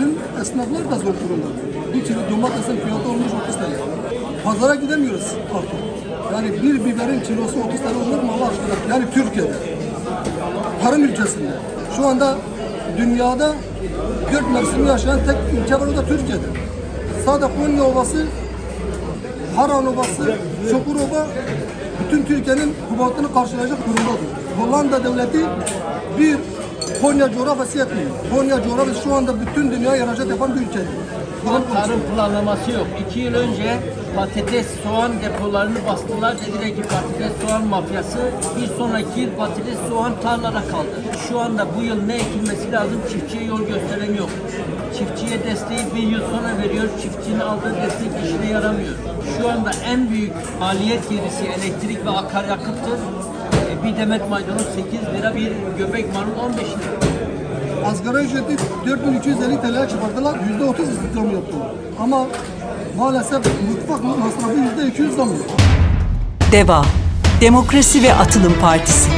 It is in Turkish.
bütün esnaflar da zor durumda. Bir kilo domatesin fiyatı olmuş 30 TL. Pazara gidemiyoruz artık. Yani bir biberin kilosu 30 TL olur mu Allah aşkına? Yani Türkiye'de. Tarım ülkesinde. Şu anda dünyada dört mevsimi yaşayan tek ülke var o da Türkiye'de. Sadece Konya Ovası, Haran Ovası, Çukur Ova bütün Türkiye'nin kubatını karşılayacak durumdadır. Hollanda devleti bir Konya coğrafyası yetmiyor. Konya coğrafyası şu anda bütün dünyaya ihracat yapan bir ülkedir. Bunun Tarım planlaması yok. İki yıl önce patates, soğan depolarını bastılar. Dediler ki patates, soğan mafyası. Bir sonraki yıl patates, soğan tarlada kaldı. Şu anda bu yıl ne ekilmesi lazım? Çiftçiye yol gösteren yok. Çiftçiye desteği bir yıl sonra veriyor. Çiftçinin aldığı destek işine yaramıyor. Şu anda en büyük maliyet gerisi elektrik ve akaryakıttır. Bir demet maydanoz 8 lira, bir göbek marul 15 lira. Asgari ücreti 4250 TL'ye çıkardılar. %30 istihdam yaptılar. Ama maalesef mutfak masrafı %200 zam. DEVA Demokrasi ve Atılım Partisi